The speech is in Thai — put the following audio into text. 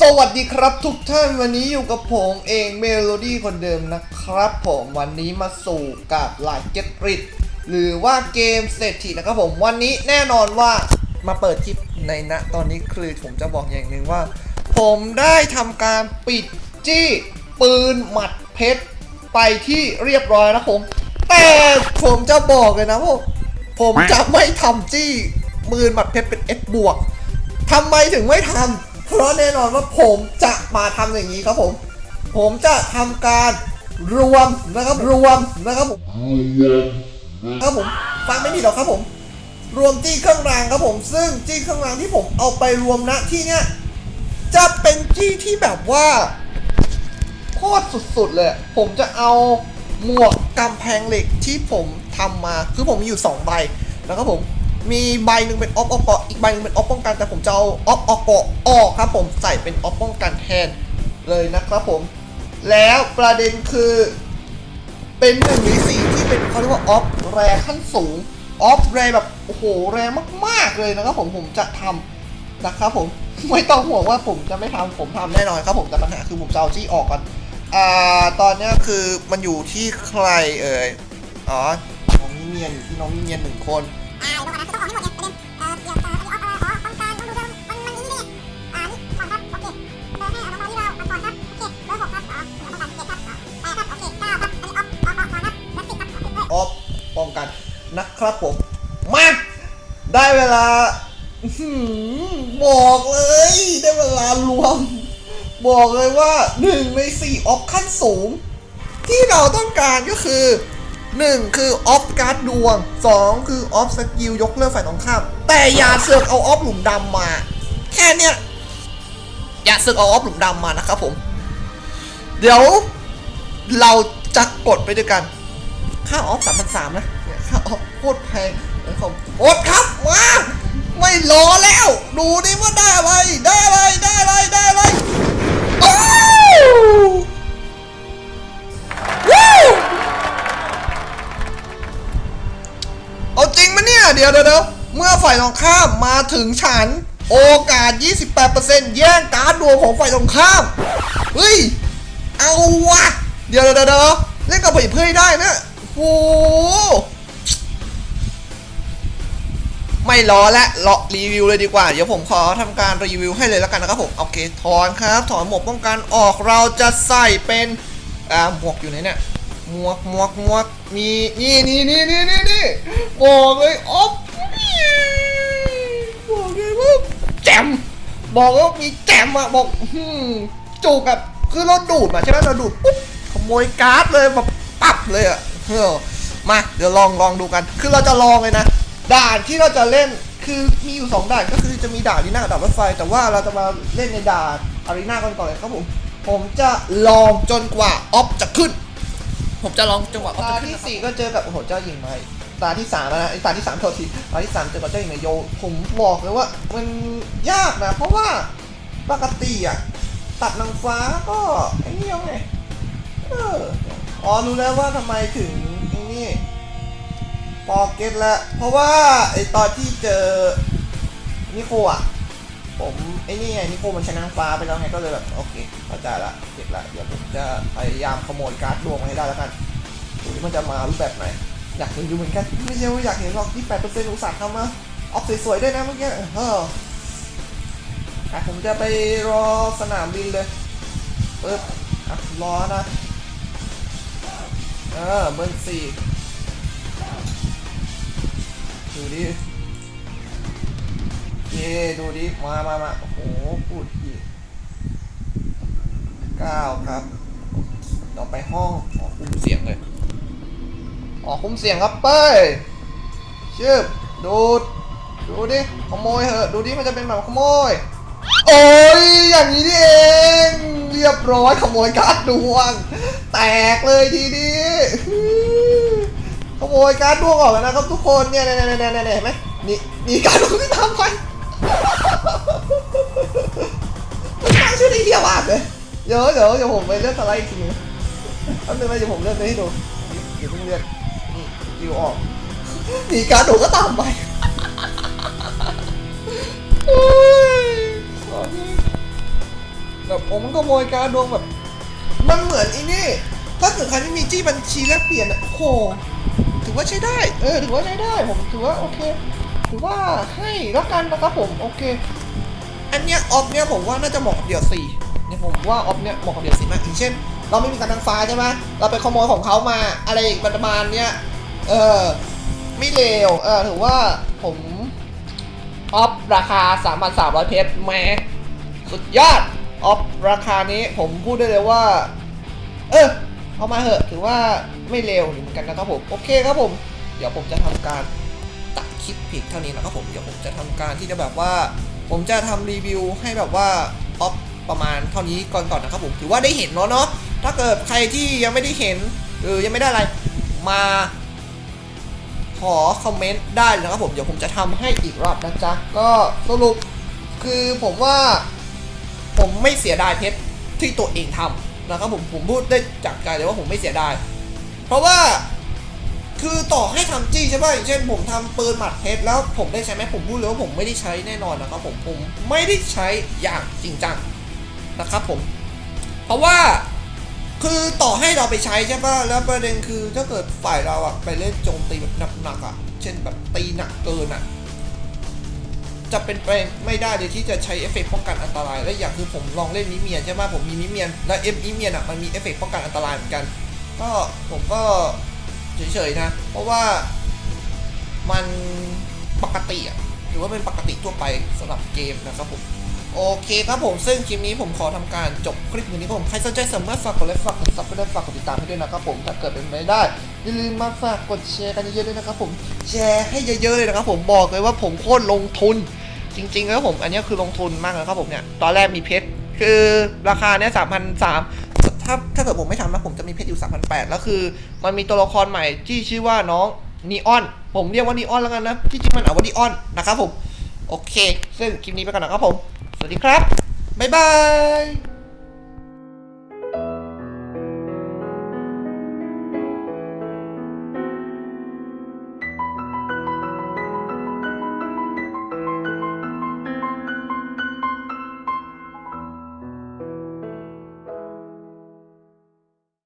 สวัสดีครับทุกท่านวันนี้อยู่กับผมเองเมโลดี้คนเดิมนะครับ ผมวันนี้มาสู่กับลายเก็ตริดหรือว่าเกมเศรษฐีนะครับผมวันนี้แน่นอนว่ามาเปิดคลิปในณตอนนี้คือผมจะบอกอย่างหนึ่งว่า ผมได้ทำการปิดจี้ปืนหมัดเพชรไปที่เรียบร้อยนะผม แต่ผมจะบอกเลยนะว่าผมจะไม่ทำจี้ปืนหมัดเพชรเป็น S บวกทำไมถึงไม่ทำ เพราะแน่นอนว่าผมจะมาทำอย่างนี้ครับผม ผมจะทำการรวมนะครับรวมนะครับผมครับผมฟังไม่ผิดหรอกครับผม รวมจี้เครื่องรางครับผม ซึ่งจี้เครื่องรางที่ผมเอาไปรวมณที่เนี้ยจะเป็นจี้ที่แบบว่าโคตรสุดๆเลย ผมจะเอาหมวกกำแพงเหล็กที่ผมทำมา คือผมมีอยู่ 2 ใบ นะครับผม มีใบหนึ่งเป็นออฟออกเกาะอีกใบหนึงเป็นออฟป้องกันแต่ผมจะเอาออฟออกเกาะออกครับผมใส่เป็นออฟป้องกันแทนเลยนะครับผม แล้วประเด็นคือ เป็นหนึ่งในสี่ที่เป็นเขาเรียกว่าออฟแรขั้นสูงออฟแรแบบโอ้โหแรมากๆเลยนะครับผมผมจะทำนะครับผมไม่ต้องห่วงว่าผมจะไม่ทำผมทำแน่นอนครับผมแต่ปัญหาคือผมจะเอาจี้ออกก่อนอ่าตอนนี้คือมันอยู่ที่ใครเอ่ยอ๋อน้องมิเมียนอยู่ที่น้องมิเมียนหนึ่งคน นะครับผม มา ได้เวลาบอกเลย ได้เวลารวม บอกเลยว่าหนึ่งในสี่ออฟขั้นสูง ที่เราต้องการก็คือ1คือออฟการ์ดดวง2คือออฟสกิลยกเลิกฝ่ายตรงข้าม แต่อย่าเสือกเอาออฟหลุมดำมา แค่เนี้ยอย่าเสือกเอาออฟหลุมดำมานะครับผม เดี๋ยวเราจะกดไปด้วยกัน ค่าออฟสามพันสามนะเนี่ยค่าออฟโคตรแพงเลยผมโอ๊ตครับมาไม่รอแล้ว ดูดิว่าได้อะไร ได้อะไร ได้อะไร ได้อะไรโอ้วู้เอาจริงมะเนี่ยเดี๋ยวเดี๋ยวเดี๋ยวเมื่อฝ่ายตรงข้ามมาถึงฉัน โอกาส 28%แย่งการ์ดดวงของฝ่ายตรงข้าม เฮ้ย เอาวะ เดี๋ยวเดี๋ยวเดี๋ยวเล่นกับผีเพื่อให้ได้นะ โอ้โหไม่รอและรอรีวิวเลยดีกว่า เดี๋ยวผมขอทำการรีวิวให้เลยแล้วกันนะครับผม โอเค ถอนครับ ถอนหมวกป้องกันออก เราจะใส่เป็นอ่าหมวกอยู่ไหนเนี่ย หมวก หมวก หมวก มี นี่นี่นี่นี่นี่นี่บอกเลยอ๊อฟบอกเลยว่าแจม บอกว่ามีแจมอะบอกจูบแบบ คือเราดูดมาใช่ไหมเราดูดปุ๊บ ขโมยการ์ดเลยแบบปับเลยอะ เออมาเดี๋ยวลองลองดูกัน คือเราจะลองเลยนะ ด่านที่เราจะเล่นคือมีอยู่สองด่านก็คือจะมีด่านอารีนากับด่านรถไฟ แต่ว่าเราจะมาเล่นในด่านอารีนากันก่อนเลยครับผม ผมจะลองจนกว่าออฟจะขึ้น ผมจะลองจนกว่าออฟจะขึ้นที่สี่ก็เจอกับโอ้โหเจ้าหญิงไม้ตาที่สามแล้วนะไอ้ตาที่สามโทษทีตาที่สามเจอกับเจ้าหญิงไมโย ผมบอกเลยว่ามันยากนะ เพราะว่าปกติอะตัดนางฟ้าก็ไอ้นี่ยังไงเออ อ๋อรู้แล้วว่าทำไมถึงไอ้นี่ปอเก็ตละเพราะว่าไอตอนที่เจอนิโคอะ ผมไอ้นี่ไงนิโคมันชนะนางฟ้าไปแล้วไงก็เลยแบบโอเคเข้าใจละเก็ตละเดี๋ยวผมจะพยายามขโมยการ์ดดวงมาให้ได้แล้วกันดูมันจะมารูปแบบไหน อยากเห็นอยู่เหมือนกันไม่ใช่ว่าอยากเห็นหรอกที่แปดเปอร์เซ็นต์อุตสาหกรรมาออกสวยๆด้วยนะเมื่อกี้เอออะผมจะไปรอสนามบินเลยปึ๊บอะรอนะ เออเบอร์สี่ดูดิเย่ดูดิ มามามาโอ้โหพูดอีกเก้าครับ ต่อไปห้องขอคุ้มเสียงเลย ออกคุ้มเสียงครับเป้ยชื่อดูดดูดิ ขโมยเหอะ ดูดิ มันจะเป็นแบบขโมย โอ้ย อย่างนี้นี่เอง รียบร้อยขโมยการดวง แตกเลยทีนี้ขโมยการดวงออกแล้วนะครับทุกคนเนี่ยเนี่ยเนี่ยเนี่ยเนี่ยเห็นไหมนี่นี่การดวงที่ทำไปตั้งชื่อได้เดียวอะเลยเดี๋ยวเดี๋ยวเดี๋ยวผมไปเลือกสไลด์อีกทีนึงแป๊บนึงนะเดี๋ยวผมเลือกไปให้ดูเดี๋ยวเพิ่งเลือกนี่ยิวออกหนีการโดดก็ตามไป โอ้ยขอโทษแบบผมมันขโมยการดวงแบบ มันเหมือนอ้นี่ ถ้าเกิดใครไม่มีจี้บัญชีแลกเปลี่ยนอะโหถือว่าใช้ได้ เออ ถือว่าใช้ได้ ผมถือว่าโอเค ถือว่าให้แล้วกันนะครับผม โอเค อันเนี้ยออฟเนี้ยผมว่าน่าจะเหมาะกับเดี่ยวสี่เนี่ยผมว่าออฟเนี้ยเหมาะกับเดี่ยวสี่มากอย่างเช่น เราไม่มีการทางฟ้าใช่ไหมเราไปขโมยของเขามาอะไรอีกประมาณเนี้ย เออ ไม่เลว เออ ถือว่าผมออฟราคา 3,300 เพชรแม็กสุดยอด ออฟราคานี้ผมพูดได้เลยว่า เออเอามาเหอะถือว่าไม่เลวเหมือนกันนะครับผม โอเคครับผม เดี๋ยวผมจะทำการตัดคลิปเพียงเท่านี้นะครับผม เดี๋ยวผมจะทำการที่จะแบบว่า ผมจะทำรีวิวให้แบบว่าออฟประมาณเท่านี้ก่อนก่อนนะครับผม ถือว่าได้เห็นเนาะเนาะ ถ้าเกิดใครที่ยังไม่ได้เห็นหรือยังไม่ได้อะไร มาขอคอมเมนต์ได้เลยนะครับผม เดี๋ยวผมจะทำให้อีกรอบนะจ๊ะ ก็สรุปคือผมว่า ผมไม่เสียดายเพชรที่ตัวเองทำนะครับผมผมพูดได้จากใจเลยว่าผมไม่เสียดาย เพราะว่าคือต่อให้ทำจี้ใช่ป่ะอย่างเช่นผมทำปืนหมัดเพชรแล้วผมได้ใช้ไหมผมพูดเลยว่าผมไม่ได้ใช้แน่นอนนะครับผมผมไม่ได้ใช้อย่างจริงจังนะครับผม เพราะว่าคือต่อให้เราไปใช้ใช่ป่ะแล้วประเด็นคือถ้าเกิดฝ่ายเราอะไปเล่นโจมตีแบบหนักๆอะเช่นแบบตีหนักเกินอะ จะเป็นไปไม่ได้เลยที่จะใช้เอฟเฟกต์ป้องกันอันตราย และอย่างคือผมลองเล่นมิเมียนใช่ไหมผมมีมิเมียนและเอ็มมิเมียนอะมันมีเอฟเฟกต์ป้องกันอันตรายเหมือนกัน ก็ผมก็เฉยๆนะ เพราะว่ามันปกติอะถือว่าเป็นปกติทั่วไปสำหรับเกมนะครับผมโอเคครับผมซึ่งคลิปนี้ผมขอทำการจบคลิปนี้ผมใครสนใจสามารถฝากกดไลค์ฝากกดซับไปได้ฝากกดติดตามให้ด้วยนะครับผมถ้าเกิดเป็นไปได้อย่าลืมมาฝากกดแชร์กันเยอะๆด้วยนะครับผมแชร์ให้เยอะๆเลยนะครับผมบอกเลยว่าผมโคตรลงทุน จริงๆแล้วผมอันนี้คือลงทุนมากนะครับผมเนี่ย ตอนแรกมีเพชรคือราคาเนี่ยสามพันสามถ้าถ้าเกิดผมไม่ทำนะผมจะมีเพชรอยู่3,800แล้วคือ มันมีตัวละครใหม่ที่ชื่อว่าน้องนีออน ผมเรียกว่านีออนแล้วกันนะที่จริงมันอ่านว่านีออนนะครับผม โอเค ซึ่งคลิปนี้ไปก่อนนะครับผม สวัสดีครับ บ๊ายบาย